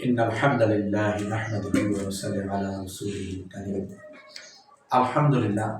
إن الحمد لله نحمده ونصلي على رسوله الكريم আলহামদুলিল্লাহ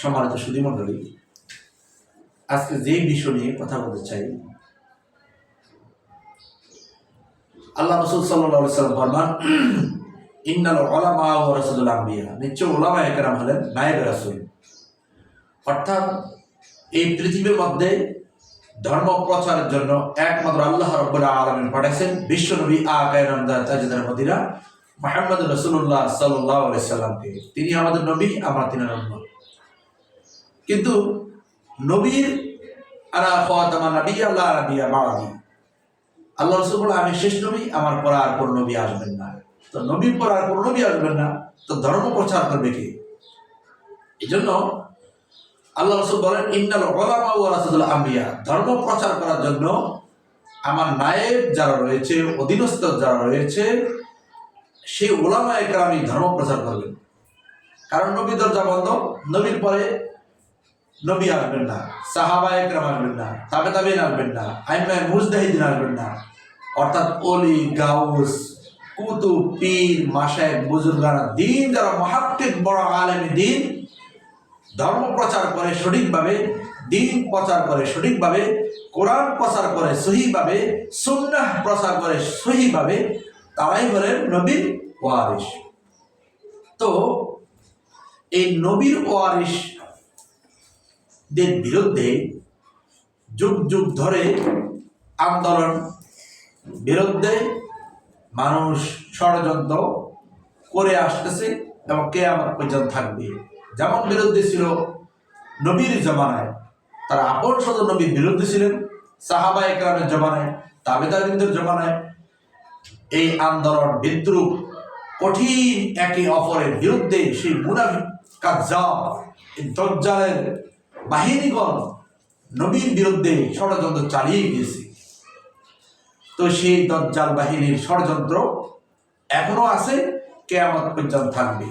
সম্মানিত সুধী মণ্ডলী আজকে যে বিষয় নিয়ে কথা বলতে চাই আল্লাহ রসুল সাল্লাহ সাল্লাম ফরমান ইন্নাল ওলামা ও রসুল আম্বিয়া নিশ্চয় ওলামা একরাম হলেন নায়েব রাসুল অর্থাৎ এই পৃথিবীর মধ্যে ধর্ম প্রচারের জন্য একমাত্র আল্লাহ রব্বুল্লাহ আলমিন পাঠাইছেন বিশ্বনবী আকায়নামদার মদিনা মাহমদ রসুল্লাহ সাল্লাহ সাল্লামকে। তিনি আমাদের নবী, আমরা তিনি রহমান কিন্তু নবীর আলা খাতামা নবী আল্লাহ নবিয়া বাদি। আল্লাহ রসুল বলে আমি শেষ নবী, আমার পর আর কোন নবী আসবেন না। তো নবীর পর আর কোন নবী আসবেন না। তো ধর্ম প্রচার করবে কে? এই জন্য আল্লাহ রসুল বলেন, ইন্নাল ওলামা ও রাসুল আম্বিয়া ধর্ম প্রচার করার জন্য আমার নায়েব যারা রয়েছে, অধীনস্থ যারা রয়েছে, সেই ওলামা একরামি ধর্ম প্রচার করবেন। কারণ নবী দরজা বন্ধ, নবীর পরে নবী আসবেন না, সাহাবা একরাম আসবেন না, তাবে তাবিন আসবেন না, আইমায় মুজদাহিদিন আসবেন না। অর্থাৎ অলি, গাউস, কুতুব, পীর মাসায় বুজুর্গানা দিন যারা মহাত্মিক বড় আলেমী দিন ধর্ম প্রচার করে সঠিকভাবে, দিন প্রচার করে সঠিকভাবে, কোরআন প্রচার করে সহিভাবে, সুন্নাহ প্রচার করে সহিভাবে, তারাই হলেন নবীর ওয়ারিস তো এই নবীর ওয়ারিস দের বিরুদ্ধে যুগ যুগ ধরে আন্দোলন, বিরুদ্ধে মানুষ ষড়যন্ত্র করে আসতেছে এবং কে আমার পর্যন্ত থাকবে। যেমন বিরুদ্ধে ছিল নবীর জমানায়, তারা আপন শত নবীর বিরুদ্ধে ছিলেন, সাহাবা একরামের জমানায় তাবেদাবিন্দের জমানায়। এই আন্দোলন বিদ্রুপ, কঠিন একে অপরের বিরুদ্ধে সেই মুনাফিক দজ্জালের বাহিনীগণ নবীর বিরুদ্ধে ষড়যন্ত্র চালিয়ে গিয়েছে। তো সেই দজ্জাল বাহিনীর ষড়যন্ত্র এখনও আছে, কেয়ামত পর্যন্ত থাকবে।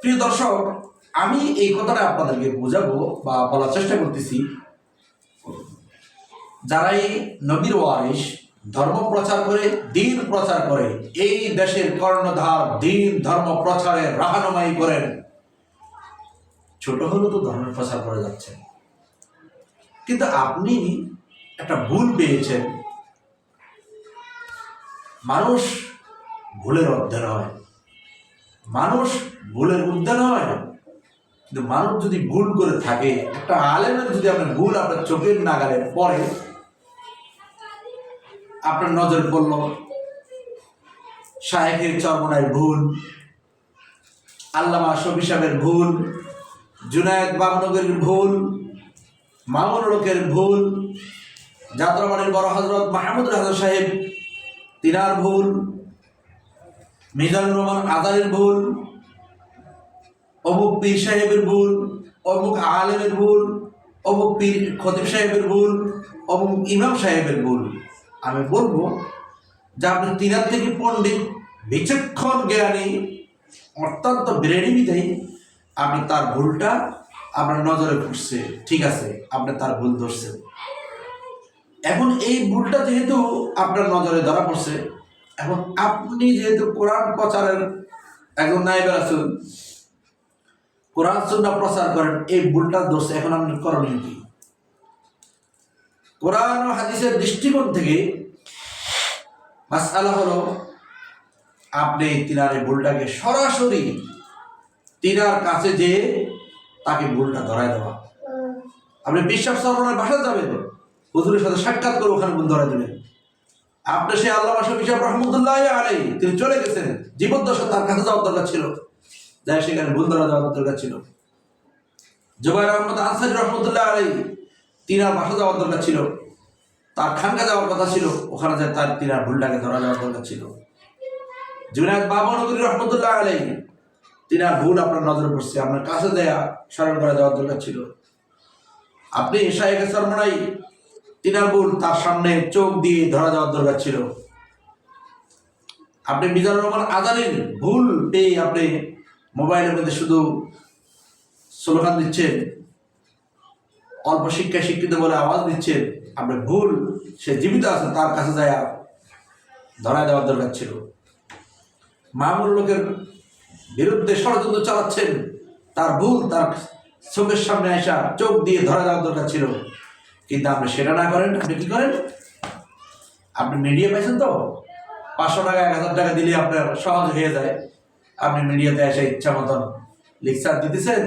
প্রিয় দর্শক আমি এই কথাটা আপনাদেরকে বোঝাবো বা বলার চেষ্টা করতেছি। যারাই নবীর ওয়ারিস ধর্ম প্রচার করে, দিন প্রচার করে, এই দেশের কর্ণধার দিন ধর্ম প্রচারে রাহানুমাই করেন। ছোট হলেও তো ধর্মের প্রচার করে যাচ্ছেন। কিন্তু আপনি একটা ভুল পেয়েছেন। মানুষ ভুলের অধ্যয়ন হয়। মানুষ ভুলের উদ্যান হয়। কিন্তু মানুষ যদি ভুল করে থাকে, একটা আলেমের যদি আপনার ভুল আপনার চোখের নাগালে পড়ে, আপনার নজর পড়ল শাহেখের চর্মনায় ভুল, আল্লামা শফি সাহেবের ভুল, জুনায়দ বাবনগরের ভুল, মামুন লোকের ভুল, যাত্রাবাড়ির বড় হজরত মাহমুদ রাজা সাহেব, তিনার ভুল, মিজানুর রহমান আদারের ভুল অমুক পীর সাহেবের ভুল, অমুক আলেমের ভুল, অমুক পীর খতিব সাহেবের ভুল, অমুক ইমাম সাহেবের ভুল। আমি বলব যে আপনি তিনার থেকে পণ্ডিত, বিচক্ষণ জ্ঞানী, অত্যন্ত ব্রেনি বিদায়ী আপনি তার ভুলটা আপনার নজরে ঘুরছে ঠিক আছে, আপনি তার ভুল ধরছেন। এখন এই ভুলটা যেহেতু আপনার নজরে ধরা পড়ছে, এখন আপনি যেহেতু কোরআন প্রচারের একজন নাইবের আছেন কোরআন সুন্না প্রচার করেন, এই ভুলটা দোষ, এখন আপনি করণীয় কি? কোরআন ও হাদিসের দৃষ্টিকোণ থেকে মাসালা হলো, আপনি তিনার এই ভুলটাকে সরাসরি তিনার কাছে যে তাকে ভুলটা ধরায় দেওয়া। আপনি বিশ্বাস সর্বনার বাসা যাবেন, হুজুরের সাথে সাক্ষাৎ করে ওখানে ভুল ধরাই দেবেন। আপনি সে আল্লাহ শফি সাহেব রহমতুল্লাহ আলাই তিনি চলে গেছেন জীবদ্দশা তার কাছে যাওয়ার দরকার ছিল। যাই সেখানে ভুল ধরা যাওয়ার দরকার ছিল? জুবাইর আহমদ আনসারি রহমতুল্লাহ আলাই তিনার বাসা যাওয়ার দরকার ছিল। তার খানকা যাওয়ার কথা ছিল, ওখানে যায় তার তিনার ভুলটাকে ধরা যাওয়ার দরকার ছিল। জুনায়দ বাবা নগরী রহমতুল্লাহ আলাই তিনার ভুল আপনার নজরে পড়ছে, আপনার কাছে দেয়া স্মরণ করা যাওয়ার দরকার ছিল। আপনি শাহেখ সরমনাই, তিনার ভুল তার সামনে চোখ দিয়ে ধরা যাওয়ার দরকার ছিল। আপনি মিজানুর রহমান আদানির ভুল পেয়ে আপনি মোবাইলের মধ্যে শুধু স্লোগান দিচ্ছেন অল্প শিক্ষায় শিক্ষিত বলে আওয়াজ দিচ্ছেন আপনি ভুল, সে জীবিত আছে, তার কাছে যায় ধরায় দেওয়ার দরকার ছিল। মামুর লোকের বিরুদ্ধে ষড়যন্ত্র চালাচ্ছেন, তার ভুল, তার চোখের সামনে আসা চোখ দিয়ে ধরা দেওয়ার দরকার ছিল। কিন্তু আপনি সেটা না করেন, আপনি কি করেন? আপনি মিডিয়া পাইছেন তো? পাঁচশো টাকা, এক হাজার টাকা দিলে আপনার সহজ হয়ে যায়। আপনি মিডিয়াতে এসে ইচ্ছা মতন লেকচার দিতেছেন,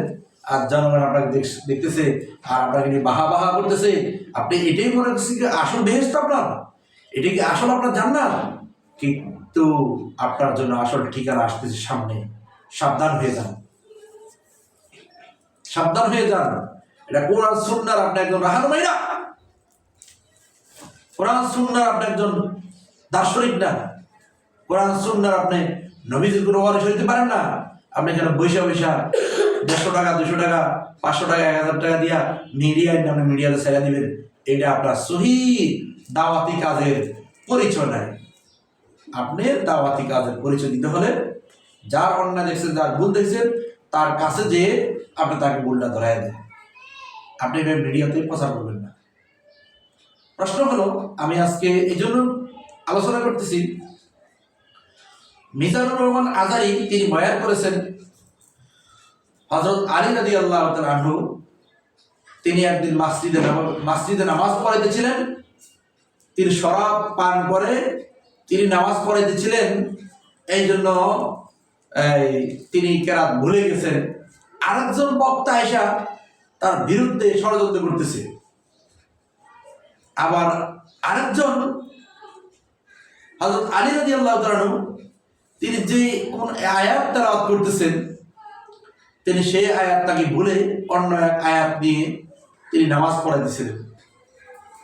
আর জনগণ আপনাকে দেখতেছে, আর আপনাকে নিয়ে বাহা বাহা করতেছে। আপনি এটাই মনে করছেন কি আসল বেহেস্ত আপনার? এটা কি আসল আপনার জান্নাত? কিন্তু আপনার জন্য আসল ঠিকানা আসতেছে সামনে। সাবধান হয়ে যান। সাবধান হয়ে যান। এটা কোরআন সুন্নার আপনি একজন রাহান মাইরা কোরআন সুন্নার আপনি একজন দার্শনিক না। কোরআন সুন্নার আপনি নবীজির কোনো ওয়ারিশ হইতে পারেন না। আপনি এখানে বৈশা বৈশা দেড়শো টাকা, দুশো টাকা, পাঁচশো টাকা, এক হাজার টাকা দিয়া মিডিয়ায় আপনি মিডিয়াতে ছেড়ে দিবেন। এটা আপনার সহি দাওয়াতি কাজের পরিচয় নাই। আপনি দাওয়াতি কাজের পরিচয় দিতে হলে যার অন্যায় দেখছেন, যার ভুল দেখছেন, তার কাছে যে আপনি তাকে ভুলটা ধরাই দেন। আপনি এভাবে মিডিয়াতে প্রচার করবেন না। প্রশ্ন হলো, আমি আজকে এই জন্য আলোচনা করতেছি মিজানুর রহমান আজারি তিনি বয়ান করেছেন। হজরত আলী রাজি আল্লাহ আনহু, তিনি একদিন মাসজিদে মাসজিদে নামাজ পড়াইতেছিলেন। তিনি শরাব পান করে তিনি নামাজ পড়াইতেছিলেন। এই জন্য তিনি কেরাত ভুলে গেছেন। আরেকজন বক্তা এসা তার বিরুদ্ধে ষড়যন্ত্র করতেছে। আবার আরেকজন হজরত আলী রাজি আল্লাহ তিনি যে কোন আয়াত তালাওয়াত করতেছেন, তিনি সেই আয়াতটাকে ভুলে অন্য এক আয়াত নিয়ে তিনি নামাজ পড়াই দিয়েছিলেন।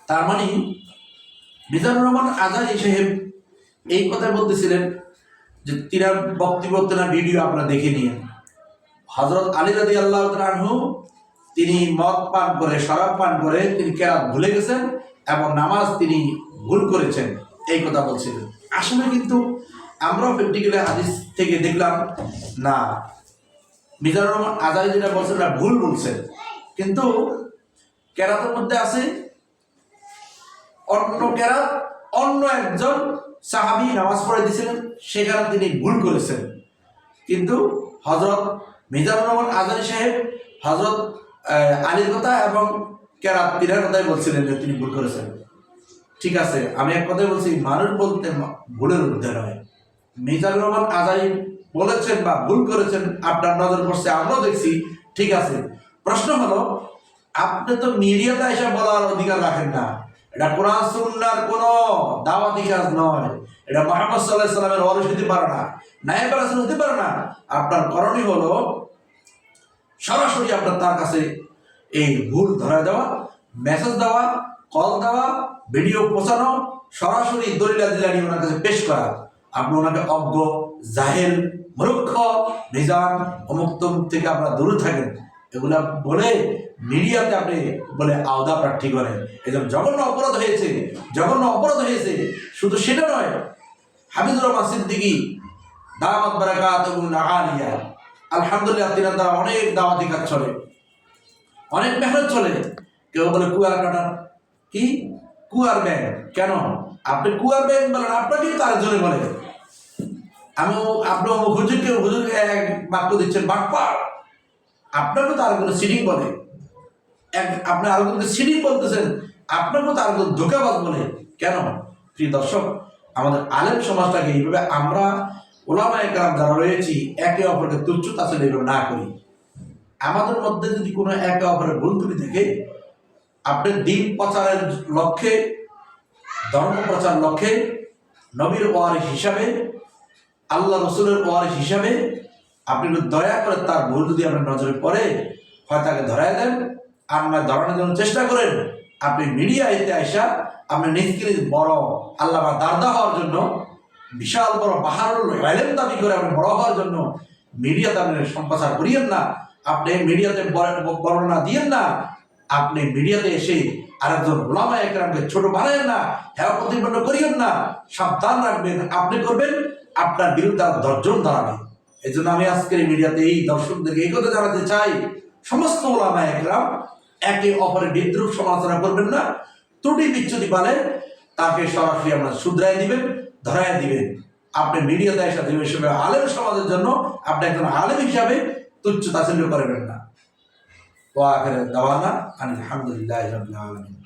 তার মানে মিজানুর রহমান আজারি সাহেব এই কথা বলতেছিলেন যে তিনার বক্তব্য ভিডিও আপনারা দেখে নিন। হজরত আলী রাজি আল্লাহ আনহু তিনি মদ পান করে, শরাব পান করে তিনি কেরাত ভুলে গেছেন এবং নামাজ তিনি ভুল করেছেন, এই কথা বলছিলেন। আসলে কিন্তু আমরাও প্র্যাকটিক্যালি হাদিস থেকে দেখলাম, না, মিজানুর রহমান আজারি যেটা বলছেন এটা ভুল বলছেন কিন্তু কেরাতের মধ্যে আছে, অন্য কেরাত, অন্য একজন সাহাবি নামাজ পড়ে দিয়েছিলেন, সেখানে তিনি ভুল করেছেন। কিন্তু হজরত মিজানুর রহমান আজারি সাহেব হজরত আলীর কথা এবং কেরাত পীরের কথাই বলছিলেন যে তিনি ভুল করেছেন। ঠিক আছে, আমি এক কথাই বলছি, মানুষ বলতে ভুলের ঊর্ধ্বে নয়। মিজানুর রহমান আজারি বলেছেন বা ভুল করেছেন, আপনার নজর পড়ছে, আমরাও দেখছি, ঠিক আছে। প্রশ্ন হলো, আপনি তো মিডিয়াতে এসে বলার অধিকার রাখেন না। এটা কোরআন, সুন্নার কোন দাওয়াতি কাজ নয়। এটা মোহাম্মদ সাল্লাহ সাল্লামের হতে পারে না, নায়েব রাসূল হতে পারে না। আপনার করণীয় হলো, সরাসরি আপনার তার কাছে এই ভুল ধরা দেওয়া মেসেজ দেওয়া কল দেওয়া ভিডিও পৌঁছানো, সরাসরি দলিলা দিলানি ওনার কাছে পেশ করা। আপনি ওনাকে অজ্ঞ, জাহেল, মূর্খ নিজান অমুক থেকে আপনারা দূরে থাকেন। এগুলা বলে মিডিয়াতে আপনি বলে আওদা প্রার্থী করেন। এই জন্য জঘন্য অপরাধ হয়েছে, জঘন্য অপরাধ হয়েছে, শুধু সেটা নয়, হামিদুর রহমান সিদ্দিকী, দামাত বারাকাত এবং আলিয়া আলহামদুলিল্লাহ তিনার দ্বারা অনেক দাওয়াতি কাজ চলে, অনেক মেহনত চলে। কেউ বলে কুয়ার কাটার কি? কুয়ার ব্যাগ কেন? আপনি কুয়ার ব্যাগ বলেন, আপনাকেই তার জন্য বলে। আমি আপনি হুজুরকে হুজুরকে এক বাক্য দিচ্ছেন বাক্পা আপনাকেও তার কোনো সিটিং বলে। এক, আপনি আরও কিন্তু সিটিং বলতেছেন, আপনাকেও তার কোনো ধোকাবাজ বলে। কেন? প্রিয় দর্শক, আমাদের আলেম সমাজটাকে এইভাবে আমরা ওলামা একরাম যারা রয়েছি, একে অপরকে তুচ্ছ তাছাড়া এইভাবে না করি। আমাদের মধ্যে যদি কোনো একে অপরের ভুল ত্রুটি থেকে, আপনি দিন প্রচারের লক্ষ্যে, ধর্ম প্রচার লক্ষ্যে, নবীর ওয়ারিস হিসাবে আল্লাহ রসুলের ওয়ারিস হিসাবে আপনি একটু দয়া করে তার ভুল যদি আপনার নজরে পড়ে, হয় তাকে ধরায় দেন। আর না ধরানোর জন্য চেষ্টা করেন। আপনি মিডিয়া এতে আসা আপনি নিজকে বড় আল্লাহ বা দাদা হওয়ার জন্য, বিশাল বড় বাহারুল এলেম দাবি করে আপনি বড় হওয়ার জন্য মিডিয়াতে আপনি সম্প্রচার করিয়েন না। আপনি মিডিয়াতে বর- বর্ণনা দিয়েন না। আপনি মিডিয়াতে এসে আরেকজন ওলামা একরামকে ছোট বানায়েন না হ্যাঁ প্রতিপন্ন করিয়েন না। সাবধান রাখবেন, আপনি করবেন। আপনার বিরুদ্ধে আর দশজন দাঁড়াবে। এই জন্য আমি আজকের মিডিয়াতে এই দর্শকদেরকে এই কথা জানাতে চাই, সমস্ত ওলামা একরাম, একে অপরের বিদ্রুপ সমালোচনা করবেন না, ত্রুটি বিচ্ছুতি পালে তাকে সরাসরি আপনার শুধরাই দিবেন, ধরায় দিবেন। আপনি মিডিয়াতে এসে দিবেন হিসেবে আলেম সমাজের জন্য আপনি একজন আলেম হিসাবে তুচ্ছ তাচ্ছিল্য করবেন না। ও আখের দাওয়ানা আলহামদুলিল্লাহ আলামিন।